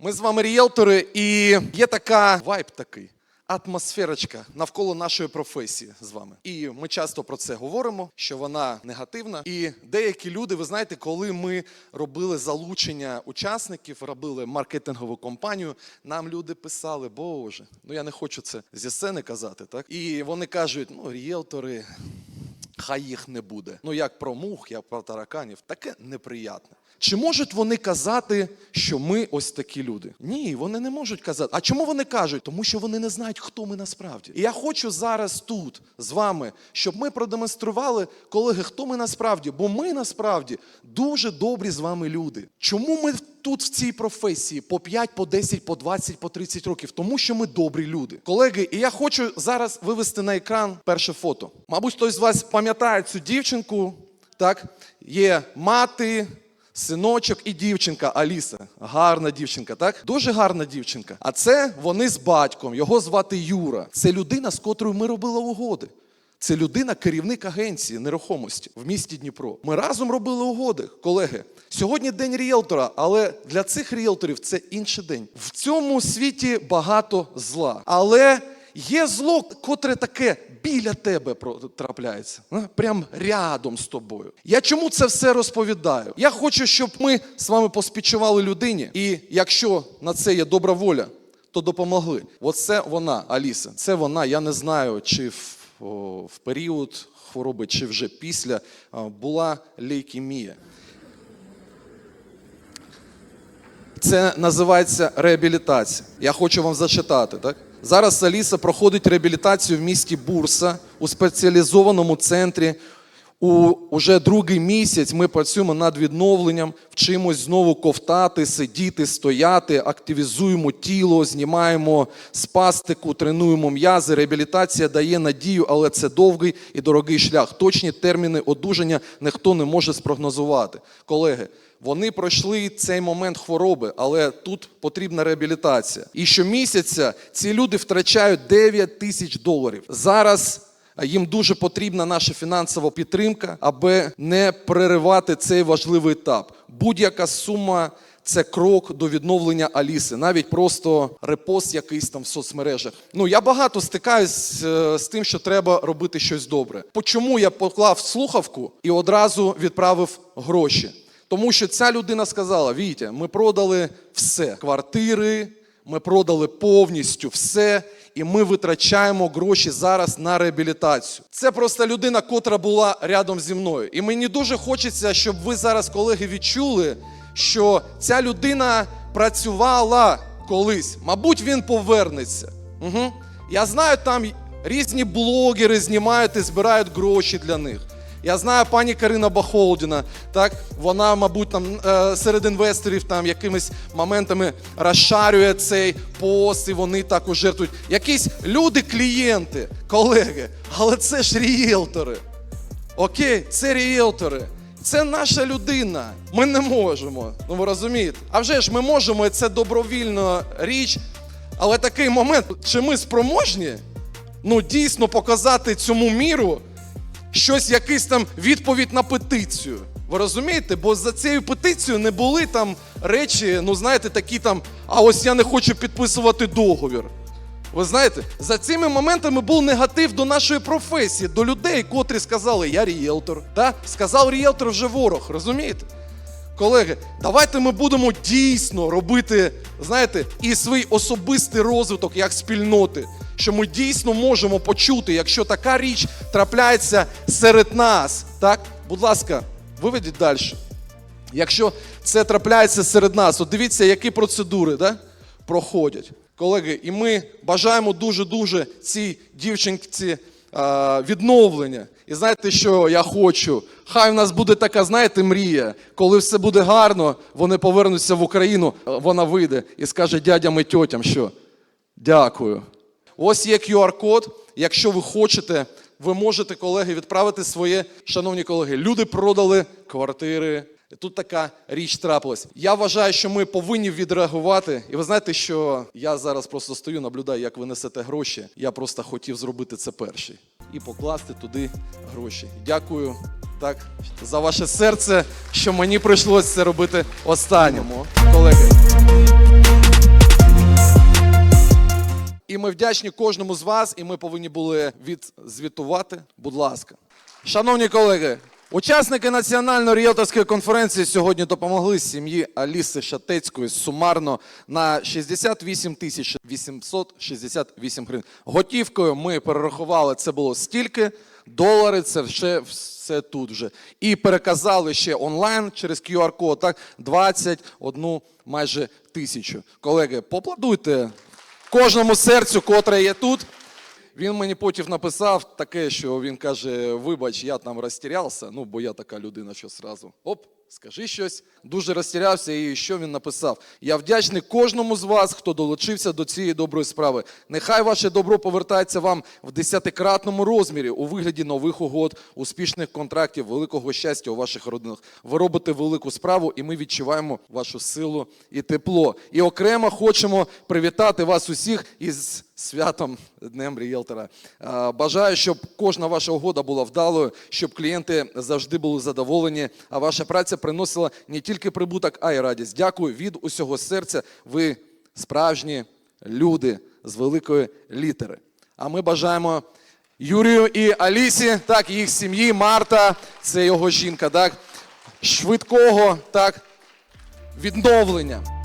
Ми з вами ріелтори, і є така вайб такий. Атмосферочка навколо нашої професії з вами. І ми часто про це говоримо, що вона негативна. І деякі люди, ви знаєте, коли ми робили залучення учасників, робили маркетингову кампанію, нам люди писали, Боже, ну я не хочу це зі сцени казати, так? І вони кажуть, ну, ріелтори, хай їх не буде. Ну як про мух, як про тараканів, таке неприятне. Чи можуть вони казати, що ми ось такі люди? Ні, вони не можуть казати. А чому вони кажуть? Тому що вони не знають, хто ми насправді. І я хочу зараз тут з вами, щоб ми продемонстрували, колеги, хто ми насправді, бо ми насправді дуже добрі з вами люди. Чому ми тут в цій професії по 5, по 10, по 20, по 30 років? Тому що ми добрі люди. Колеги, і я хочу зараз вивести на екран перше фото. Мабуть, хтось з вас пам'ятає цю дівчинку. Так, є мати. Синочок і дівчинка Аліса. Гарна дівчинка, так? Дуже гарна дівчинка. А це вони з батьком. Його звати Юра. Це людина, з котрою ми робили угоди. Це людина, керівник агенції нерухомості в місті Дніпро. Ми разом робили угоди, колеги. Сьогодні день ріелтора, але для цих ріелторів це інший день. В цьому світі багато зла. Але є зло, котре таке біля тебе трапляється, прям рядом з тобою. Я чому це все розповідаю? Я хочу, щоб ми з вами поспічували людині, і якщо на це є добра воля, то допомогли. Оце вона, Аліса. Це вона. Я не знаю, чи в, в період хвороби, чи вже після була лейкемія. Це називається реабілітація. Я хочу вам зачитати. Так? Зараз Аліса проходить реабілітацію в місті Бурса у спеціалізованому центрі. У уже другий місяць ми працюємо над відновленням, вчимось знову ковтати, сидіти, стояти, активізуємо тіло, знімаємо спастику, тренуємо м'язи. Реабілітація дає надію, але це довгий і дорогий шлях. Точні терміни одужання ніхто не може спрогнозувати. Колеги, вони пройшли цей момент хвороби, але тут потрібна реабілітація. І щомісяця ці люди втрачають 9 тисяч доларів. Зараз їм дуже потрібна наша фінансова підтримка, аби не переривати цей важливий етап. Будь-яка сума. Це крок до відновлення Аліси, навіть просто репост якийсь там в соцмережах. Ну я багато стикаюсь е, з тим, що треба робити щось добре. Почому я поклав слухавку і одразу відправив гроші? Тому що ця людина сказала: Вітя, ми продали все: квартири, ми продали повністю все, і ми витрачаємо гроші зараз на реабілітацію. Це просто людина, котра була рядом зі мною. І мені дуже хочеться, щоб ви зараз, колеги, відчули, що ця людина працювала колись. Мабуть, він повернеться. Угу. Я знаю, там різні блогери знімають і збирають гроші для них. Я знаю пані Карина Бахолдіна, так вона, мабуть, там е, серед інвесторів там якимись моментами розшарює цей пост, і вони також жертвують. Якісь люди, клієнти, колеги, але це ж ріелтори. Окей, це ріелтори. Це наша людина. Ми не можемо. Ну ви розумієте? А вже ж ми можемо, і це добровільна річ. Але такий момент, чи ми спроможні ну, дійсно показати цьому міру щось, якийсь там відповідь на петицію. Ви розумієте? Бо за цією петицією не були там речі, ну знаєте, такі там, а ось я не хочу підписувати договір. Ви знаєте, за цими моментами був негатив до нашої професії, до людей, котрі сказали, я ріелтор. Та? Сказав ріелтор вже ворог, розумієте? Колеги, давайте ми будемо дійсно робити, знаєте, і свій особистий розвиток як спільноти, що ми дійсно можемо почути, якщо така річ трапляється серед нас. Так, будь ласка, виведіть далі. Якщо це трапляється серед нас, от дивіться, які процедури да, проходять. Колеги, і ми бажаємо дуже-дуже цій дівчинці а, відновлення. І знаєте, що я хочу? Хай в нас буде така, знаєте, мрія, коли все буде гарно, вони повернуться в Україну, вона вийде і скаже дядям і тьотям, що дякую. Ось є QR-код. Якщо ви хочете, ви можете, колеги, відправити своє, шановні колеги, люди продали квартири. Тут така річ трапилась. Я вважаю, що ми повинні відреагувати. І ви знаєте, що я зараз просто стою, наблюдаю, як ви несете гроші. Я просто хотів зробити це перший і покласти туди гроші. Дякую так за ваше серце, що мені прийшлося це робити останньому, колеги. Ми вдячні кожному з вас, і ми повинні були відзвітувати. Будь ласка. Шановні колеги, учасники національної ріелторської конференції сьогодні допомогли сім'ї Аліси Шатецької сумарно на 68 тисяч 868 гривень. Готівкою ми перерахували це було стільки. Долари це вже все тут вже. І переказали ще онлайн через QR-код, так, 21 майже тисячу. Колеги, поплодуйте кожному серцю, котре є тут. Він мені потім написав таке, що він каже: вибач, я там розтірявся, ну бо я така людина, що зразу оп, скажи щось. Дуже розтірявся, і що він написав? Я вдячний кожному з вас, хто долучився до цієї доброї справи. Нехай ваше добро повертається вам в десятикратному розмірі у вигляді нових угод, успішних контрактів, великого щастя у ваших родинах. Ви робите велику справу, і ми відчуваємо вашу силу і тепло. І окремо хочемо привітати вас усіх із святом Днем Ріелтора. Е, Бажаю, щоб кожна ваша угода була вдалою, щоб клієнти завжди були задоволені, а ваша праця приносила не тільки прибуток, а й радість. Дякую від усього серця. Ви справжні люди з великої літери. А ми бажаємо Юрію і Алісі, так, їх сім'ї, Марта, це його жінка, так, швидкого так, відновлення.